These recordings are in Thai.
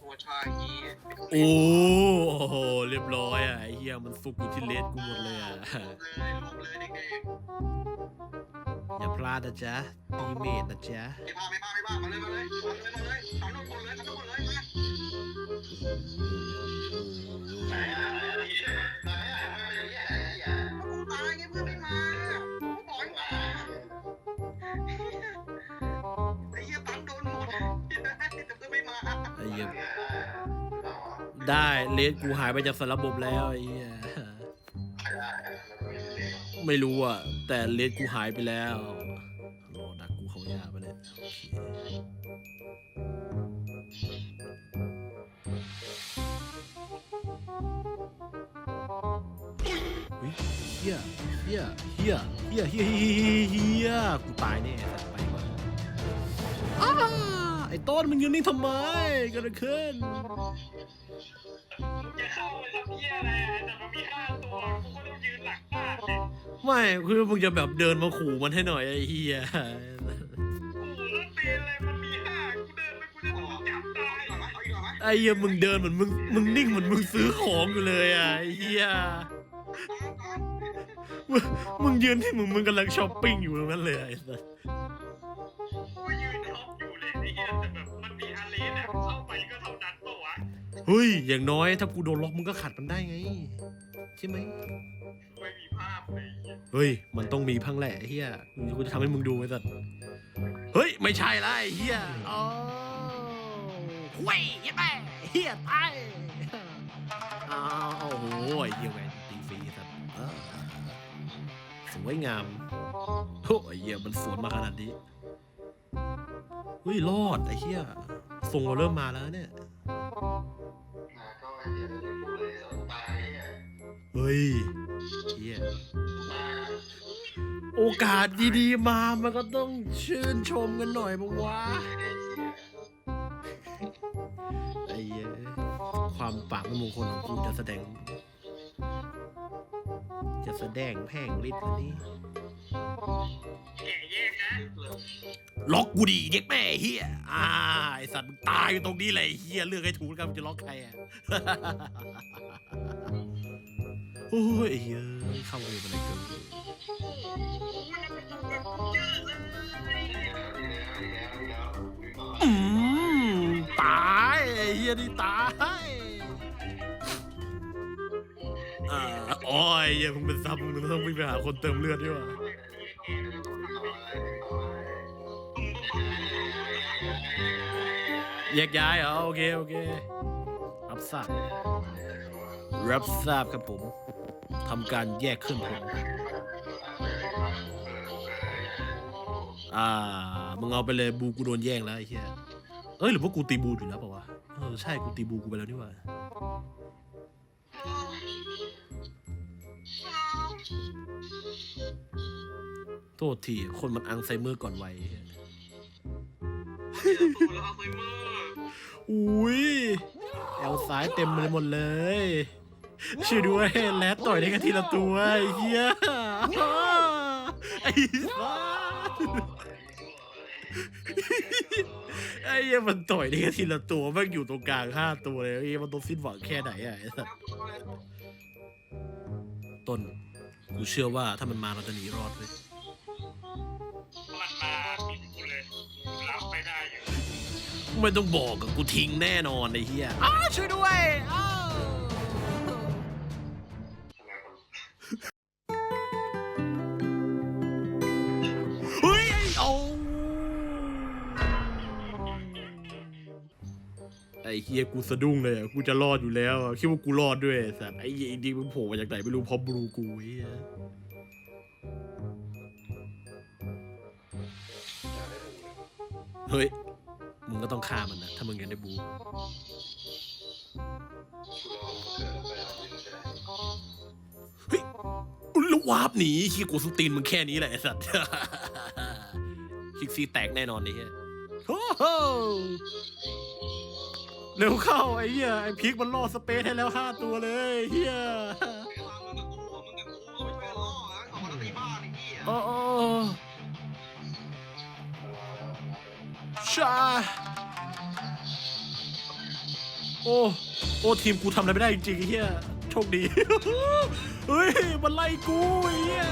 ตัวชายเฮียโอ้โห เรียบร้อยอะไอ้เหี้ยมันสุกอยู่ที่เลสกูหมดเลยอะเลยลงเลยเด็กอย่าพลาดนะจ๊ะตีเมดนะจ๊ะ ๆไม่พลาดไม่พลาดไม่พลาดมาเลยมาเลยมาเลยมาเลยทำทุกคนเลยทำทุกคนเลยมาไหนอะไห ได้เลสกูหายไปจากสาระบบแล้วไอ้เหี้ยไม่รู้อะ แต่เลสกูหายไปแล้วรอดักกูเขายาไปเลยโอเคเฮ้ยเฮียเฮียเฮียเฮียเฮียเฮียเฮียกูตายแน่สัตว์ไปก่อน ไอ้ต้นมึงยืนนิ่งทำไมเกิดอะไรขึ้น จะเข้าไปทำเพี้ยอะไรอะแต่มันมีห้าตัวกูก็ต้องยืนหลังบ้านเนี่ยไม่คือมึงจะแบบเดินมาขู่มันให้หน่อยไอ้เฮียโอ้โหแล้วเปนอะไรมันมีห้ากูเดินไปกูจะถูกจับตายเอาอีกเหรอเอาอีกเหรอไอ้เฮียมึงเดินเหมือนมึงมึงนิ่งเหมือนมึงซื้อของอยู่เลยอะไอ้เฮียมึงมึงยืนที่มึงมึงกำลังช้อปปิ้งอยู่ตรงนั้นเลยไอ้สัส มันมีอาเลนอะเข้าไปก็เท่านั้นปะวะเฮ้ย อย่างน้อยถ้ากูโดนล็อกมึงก็ขัดมันได้ไง ใช่ไหม ไม่มีภาพเลยไอ้เหี้ยเฮ้ย มันต้องมีพังแหละไอ้เฮียกูจะทำให้มึงดูไอ้สัสเฮ้ย ไม่ใช่ละไอ้เฮียอ๋อเว้ยยัดไปเฮียตายอ้าวโอ้โหไอ้เฮียแหวนตีฟรีสัสอ่าสวยงามโอ้ยเฮียมันสวนมาขนาดนี้ เฮ้ยรอดไอ้เฮียทรงเราเริ่มมาแล้วเนี่ยก็ไอ้เหี้ยเดี๋ยวกูเลยเอาตายไอ้เหี้ยเฮ้ยเฮียโอกาสดีๆมามันก็ต้องชื่นชมกันหน่อยปะวะไอ้เหี้ยความปากไม่มงคลของกูจะแสดง จะแสดงแพร่งฤทธิ์อันนี้ แก่แยกนะล็อกกูดิเด็กแม่เฮียอ่าไอสัตว์มึงตายอยู่ตรงนี้เลยเฮียเลือกให้ถูกแล้วกันมึงจะล็อกใครอะ โอ้ยไอ้เฮียเข้าเลยอะไรกินมันเป็นตัวเยอะเลยอืมตายไอ้เฮียนี่ตายอ่าโอ้ยเฮียมึงเป็นซับมึงต้องวิ่งไปหาคนเติมเลือดด้วยวะ แยกย้ายเหรอโอเคโอเครับทราบรับทราบครับผมทำการแยกเครื่องอ่ามึงเอาไปเลยบูกูโดนแย่งแล้วไอ้เหี้ยเอ้ยหรือว่ากูตีบูอยู่แล้วเปล่าวะเออใช่กูตีบูกูไปแล้วนี่หว่าโทษทีคนมันอังไซเมอร์ก่อนวัยไอ้เหี้ยตัวแล้วอัลไซเมอร์ อุ้ยแอลซ้ายเต็มเลยหมดเลยช่วยด้วยแลดต่อยได้แค่ทีละตัวไอ้เหี้ยไอ้สัสไอ้เหี้ยมันต่อยได้แค่ทีละตัวแม่งอยู่ตรงกลางห้าตัวเลยไอ้เหี้ยมันต้องสิ้นหวังแค่ไหนอะไอ้สัสต้นกูเชื่อว่าถ้ามันมาเราจะหนีรอดเลยมันมา ไม่ต้องบอกกับกูทิ้งแน่นอนไอ้เหี้ยอ้าวช่วยด้วยอ้าวเฮ้ยไอ้เอาไอ้เฮียกูสะดุ้งเลยอะกูจะรอดอยู่แล้วอะคิดว่ากูรอดด้วยไอ้สัตว์ไอ้เหี้ยไอ้ดิมึงโผล่มาจากไหนไม่รู้พร้อมบลูกูไอ้เหี้ยเฮ้ย มึงก็ต้องฆ่ามันนะถ้ามึงอยากได้บูเฮ้ยแล้ววาร์ปหนีขี้กูสตีนมึงแค่นี้แหละไอ้สัตว์ คิกซี่แตกแน่นอนไอ้เหี้ยโอ้โหเร็วเข้าไอ้เหี้ยไอ้พีกมันล่อสเปซให้แล้วห้าตัวเลยเหี้ยมึงกับกูมึงกับกูไม่ช่วยล่อนะขอมาตีบ้านไอ้เหี้ยโอ้โอ้ ชา โอ้ โอ้ ทีมกูทำอะไรไม่ได้จริงๆไอ้เฮียโชคดี เฮ้ย มันไล่กูไอ้เฮีย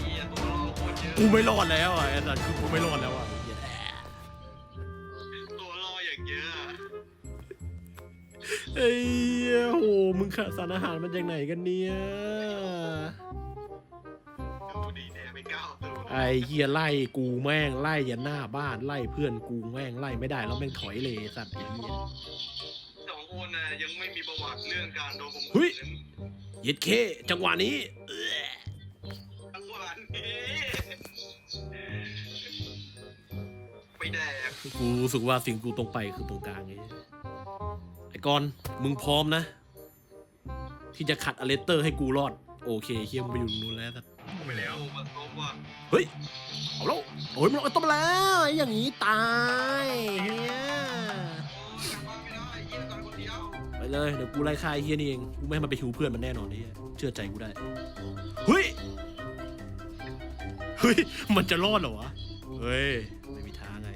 เหี้ยตัวรอโคตรเยอะกูไม่รอดแล้วอะไอ้สัตว์คือกูไม่รอดแล้วอะไอ้เหี้ยตัวรออย่างเยอะอะไอ้เหี้ยโห มึงขาดสารอาหารมาจากไหนกันเนี่ย ดูดีแน่ไม่ก้าวตัวไอ้เหี้ยไล่กูแม่งไล่ยันหน้าบ้านไล่เพื่อนกูแม่งไล่ไม่ได้แล้วแม่งถอยเลยไอ้สัตว์ไอ้เหี้ยสองคนน่ะยังไม่มีประวัติเรื่องการโดนข่มเฮ้ขืยนเย็ดเค จังหวะนี้เอ้อทั้งวันนี้ไปแดกกูรู้สึกว่าสิ่งกูตรงไปคือตรงกลางไอ้เหี้ยไอ้กอนมึงพร้อมนะ ที่จะขัดอเลสเตอร์ให้กูรอด โอเคเฮียมึงไปอยู่ตรงนู้นแล้วสัตว์ ไปแล้วมาซบว่าเฮ้ยเอาแล้วโอ้ยมันเอาต้มแล้วไอ้อย่างนี้ตายเฮียไม่ได้ยี่ตอนคนเดียวไปเลยเดี๋ยวกูไล่ฆ่าไอ้เฮียนี่เองกูไม่ให้มันไปหิวเพื่อนมันแน่นอนนี่เชื่อใจกูได้เฮ้ยเฮ้ยมันจะรอดเหรอวะเฮ้ยไม่มีทางไง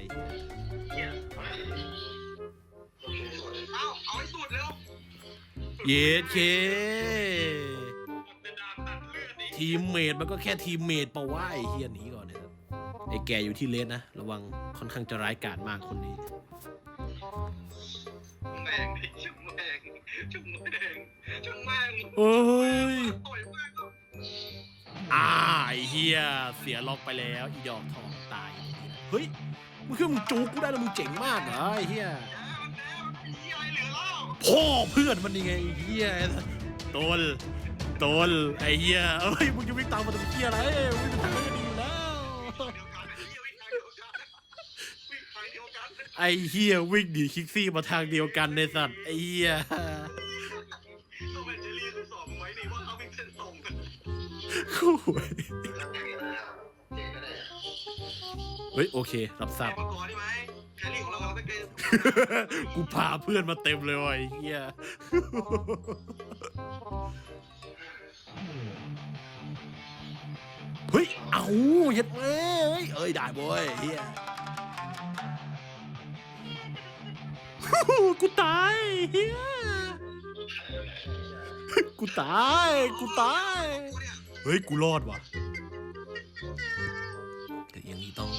เอ้าเอาให้สุดเร็วเย็ดเค ทีมเมดมันก็แค่ทีมเมดเปล่าวะไอ้เฮียหนีก่อนเนี่ยไอ้แกอยู่ที่เลสนะ ระวังค่อนข้างจะร้ายกาจมากคนนี้ แม่งดิชุบแม่งชุบแม่งชุบแม่งเฮ้ย ต่อยแม่งก็อ่าไอ้เฮียเสียล็อกไปแล้ว อีดอกทองตายเฮ้ยมึงคือมึงจูกกูได้แล้วมึงเจ๋งมากเหรอไอ้เฮียแย่มันแย่มันมีอะไรเหลือแล้วพ่อเพื่อนมันนี่ไงไอ้เฮียโตน โตนไอ้เฮียเอ้ยมึงจะวิ่งตามมาทำเฮียอะไรวิ่งไปทางนั้นก็ดีอยู่แล้วเดียวกันไอ้เหี้ยวิ่งทางเดียวกันวิ่งทางเดียวกันไอ้เฮียวิ่งหนีคิกซี่มาทางเดียวกันในสัตว์ไอ้เฮียต้องเป็นเจลลี่ทดสอบไว้นี่ว่าเขาวิ่งเส้นตรงกันคู่ยเฮ้ยโอเครับทราบแกมาก่อนได้ไหมแคลรี่ของเราเราต้องเกณฑ์กูพาเพื่อนมาเต็มเลยว่ะไอ้เฮีย เฮ้ย เอาเย็ดเว้ย เอ้ย ได้โว้ยเฮียกูตายเฮียกูตาย กูตาย เฮ้ย กูรอดว่ะแต่ย่างนี้ต้อง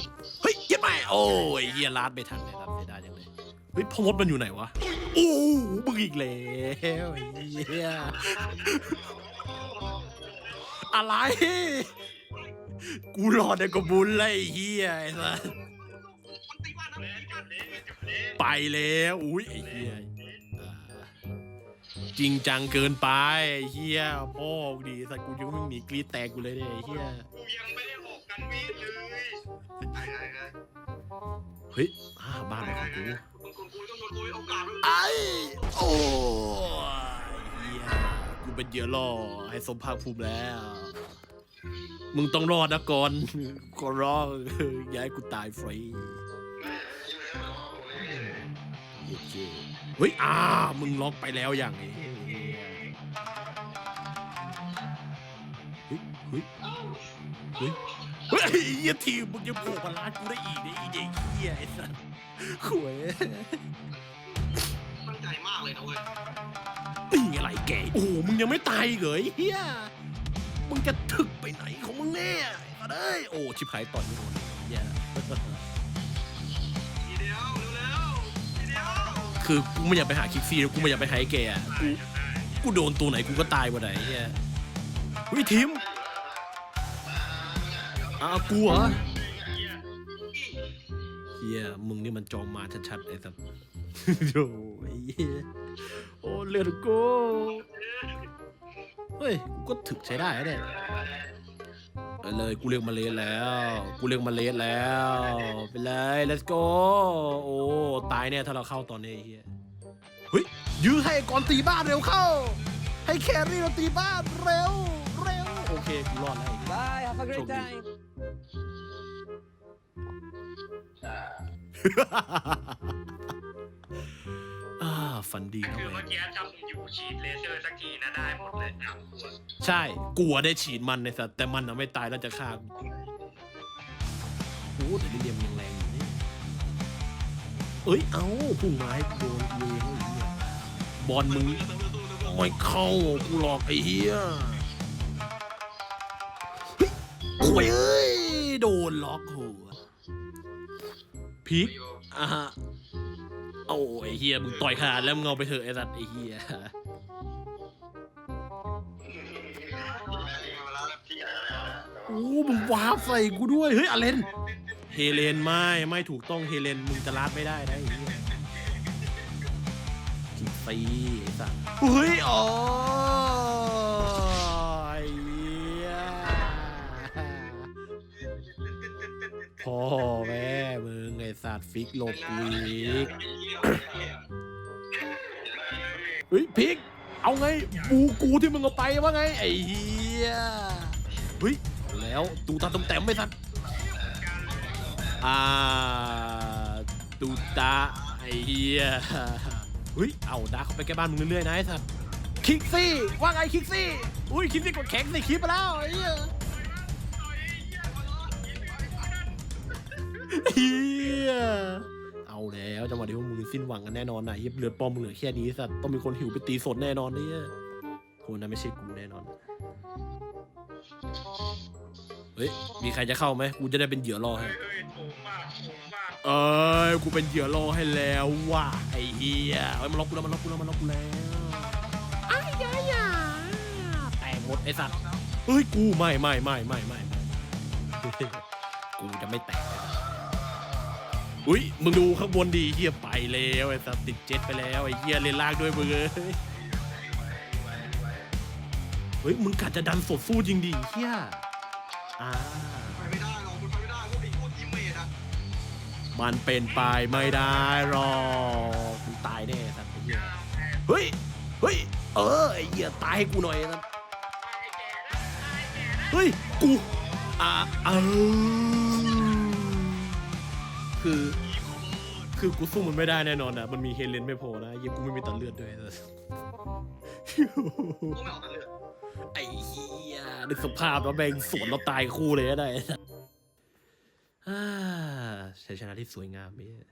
เฮ้ยเย็ดไปโอ้ยเฮียลาดไม่ทันเลยครับเสียดายจังเลย เฮ้ยพอมดมันอยู่ไหนวะ โอ้มึงอีกแล้วเฮียอะไร กูรอดได้ก็บุญเลยเฮียไอ้สัสไปแล้วอุ้ยไอ้เฮียจริงจังเกินไปไอ้เฮียพ่อกูดีสัสกูยังไม่หนีกรีดแตกกูเลยเนี่ยไอ้เฮียกูยังไม่ได้ออกกันมีดเลยเฮ้ยอ่าบ้านเป็นของกูต้องคนคุยต้องคนคุยโอกาสไอ้โอ้ยเฮียกูเป็นเหยื่อล่อให้สมภาคภูมิแล้ว มึงต้องรอดนะก่อนขอร้องอย่าให้กูตายฟรีโอเคเฮ้ยอ่ามึงล็อกไปแล้วอย่างนี้เฮ้ยเฮ้ยเฮ้ยเฮ้ยเฮียทีมมึงยังโผล่มาล้านกูได้อีกเนี่ยไอีเด็กเฮียไอ้สัสขวยตั้งใจมากเลยนะเว้ยนี่อะไรแกโอ้โหมึงยังไม่ตายอีกเหรอไอ้เฮีย มึงจะถึกไปไหนของมึงเนี่ยไอ้สัสเอ้ยโอ้ ชิบหายต่อยไม่โดนแย่ทีเดียวเร็วๆทีเดียวคือกูไม่อยากไปหาคิกซี่แล้วกูไม่อยากไปหาไอ้แกอะกูกูโดนตัวไหนกูก็ตายวันไหนเฮียวิทีมอ้าวกูเหรอเฮียมึงนี่มันจอมมาชัดๆไอ้สัส โอ้ยเหี้ยโอ้เลือดกู เฮ้ยกูก็ถึกใช้ได้นะเนี่ยไปเลยกูเรียกมาเลสแล้ว กูเรียกมาเลสแล้วไปเลย let's go โอ้ตายเนี่ยถ้าเราเข้าตอนนี้ไอ้เฮียเฮ้ยยื้อให้ก่อนตีบ้านเร็วเข้า ให้แครี่เราตีบ้านเร็วเร็วโอเคกูรอดแล้วไอ้เหี้ย Bye, have a great Chocolate. time. อ่าฝันดีนะคือเว้เมื่อยกี้ถ้ามึงอยู่ฉีดเลเซอร์สักทีนะได้หมดเลยครับใช่กลัวได้ฉีดมันในสัตว์แต่มันน่ะไม่ตายแล้วจะฆ่ากูอ้แต่ลิเลียมยังแรงอยู่นี่เอ้ยเอ้าพุ่งมาให้โดนกูเองไอ้เหี้ยบอลมึงไม่เข้ากูหลอกไอ้เหี้ยเฮ้ยโอ้ยเอ้ยโดนล็อกหัวพลิก อะฮะ โอ้ยไอเฮียมึงต่อยขนาดแล้วมึงเอาไปเถอะไอ้สัตว์ไอ้เฮียโอ้มึงวาร์ปใส่กูด้วย เฮ้ยอเลนเฮเลนไม่ไม่ถูกต้องเฮเลนมึงจะลาดไม่ได้นะไอ้เหี้ยจิซีไอสัสเฮ้ยอ๋อไอเหี้ยพ่อแม่มึงไอ้สัตว์ฟิกหลบวิก เฮ้ยพิก เอาไงบูกูที่มึงเอาไปว่าไง ไอ้เหี้ยเฮ้ยเอาแล้วตูตาต้มแต้มไม่สัตว์อ่าตูตาไอ้เหี้ยเฮ้ยเอาดาเข้าไปแก้บ้านมึงเรื่อยๆนะไอ้สัสคิกซี่ว่าไงคิกซี่อุ้ยคิกซี่กดแข็งส่คลิปไปแล้วไอ้เหี้ยเฮีย เอาแล้วจังหวะที่พวกมึงสิ้นหวังกันแน่นอนนะเหี้ยเลือดปลอมมึงเหลือแค่นี้สัตว์ต้องมีคนหิวไปตีสดแน่นอนเนี่ยคนนั้นไม่ใช่กูแน่นอนเฮ้ยมีใครจะเข้าไหมกูจะได้เป็นเหยื่อรอให้เอ้ยกูเป็นเหยื่อรอให้แล้วว่ะไอ้เฮียเอ้ยมันล็อกกูแล้วมันล็อกกูแล้วมันล็อกกูแล้วไอ้ยายาแตกหมดไอ้สัตว์เฮ้ยกูไม่ไม่ไม่ไม่ไม่ไม่กูจะไม่แตก อุ้ยมึงดูข้างบนดีเฮียไปแล้วไอ้สัตว์ติดเจ็ตไปแล้วไอ้เฮียเล่นลากด้วยมึงเอ้ยเฮ้ยมึงกัดจะดันสดสู้จริงดิเฮียอ่าไปไม่ได้หรอกมันไปไม่ได้พวกไอ้พวกทีมเมทอะมันเป็นไปไม่ได้หรอกมึงตายแน่สัตว์ไอ้เหี้ยเฮ้ยเฮ้ยเออไอ้เหี้ยตายให้กูหน่อยนะเฮ้ยกูอ่าเออ คือ คือกูสู้มันไม่ได้แน่นอนอะ มันมีเฮเลนไม่พอนะเหี้ยังกูไม่มีตัดเลือดด้วยนะพวกไม่ออกกันเลือดไอ้เหี้ยนึกสภาพแล้วแม่งสวนเราตายคู่เลยก็ได้อ่าชัยชนะที่สวยงามเนี่ย